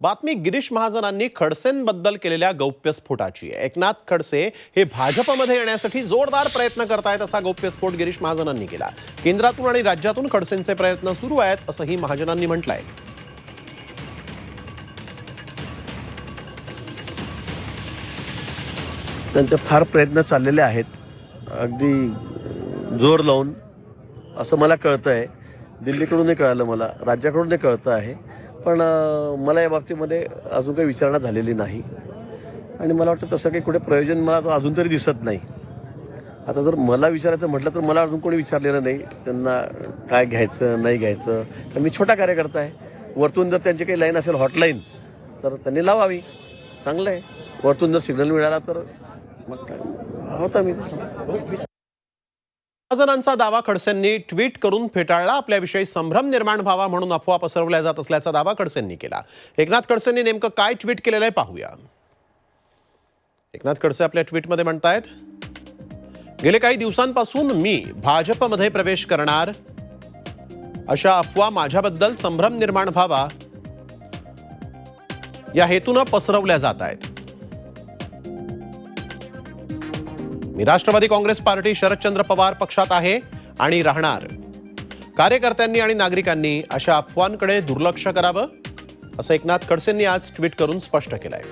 बातमी गिरीश महाजनांनी खडसेंबद्दल केलेल्या गौप्यस्फोटाची. आहे. एकनाथ खडसे हे भाजपमध्ये येण्यासाठी जोरदार प्रयत्न करतायत असा गौप्यस्फोट गिरीश महाजनांनी केला. केंद्रातून आणि राज्यातून खडसेंचे प्रयत्न सुरू आहेत असंही महाजनांनी म्हटलंय. त्यांचे फार प्रयत्न चाललेले आहेत. अगदी जोर लावून असं मला कळतं आहे दिल्लीकडूनही कळालं मला राज्याकडूनही कळतं आहे. पण मला या बाबतीमध्ये अजून काही विचारणा झालेली नाही. आणि मला वाटतं तसं काही कुठे प्रयोजन मला आता अजून तरी दिसत नाही. आता जर मला विचारायचं म्हटलं तर मला अजून कोणी विचारलेलं नाही. त्यांना काय घ्यायचं नाही घ्यायचं. तर मी छोटा कार्यकर्ता आहे. वरतून जर त्यांची काही लाईन असेल हॉटलाईन तर त्यांनी लावावी. चांगलं आहे. वरतून जर सिग्नल मिळाला तर मग काय? होता मी. महाजनांचा दावा खडसेंनी ट्विट करून फेटाळला. आपल्याविषयी संभ्रम निर्माण व्हावा म्हणून अफवा पसरवल्या जात असल्याचा दावा खडसेंनी केला. एकनाथ खडसेंनी नेमकं काय ट्विट केलेलं आहे पाहूया. एकनाथ खडसे आपल्या ट्विटमध्ये म्हणतायत गेले काही दिवसांपासून मी भाजपमध्ये प्रवेश करणार. अशा अफवा माझ्याबद्दल संभ्रम निर्माण व्हावा. या हेतूनं पसरवल्या जात आहेत. मी राष्ट्रवादी काँग्रेस पार्टी शरदचंद्र पवार पक्षात आहे आणि राहणार. कार्यकर्त्यांनी आणि नागरिकांनी अशा अफवांकडे दुर्लक्ष करावं असं एकनाथ खडसेंनी आज ट्विट करून स्पष्ट केलंय.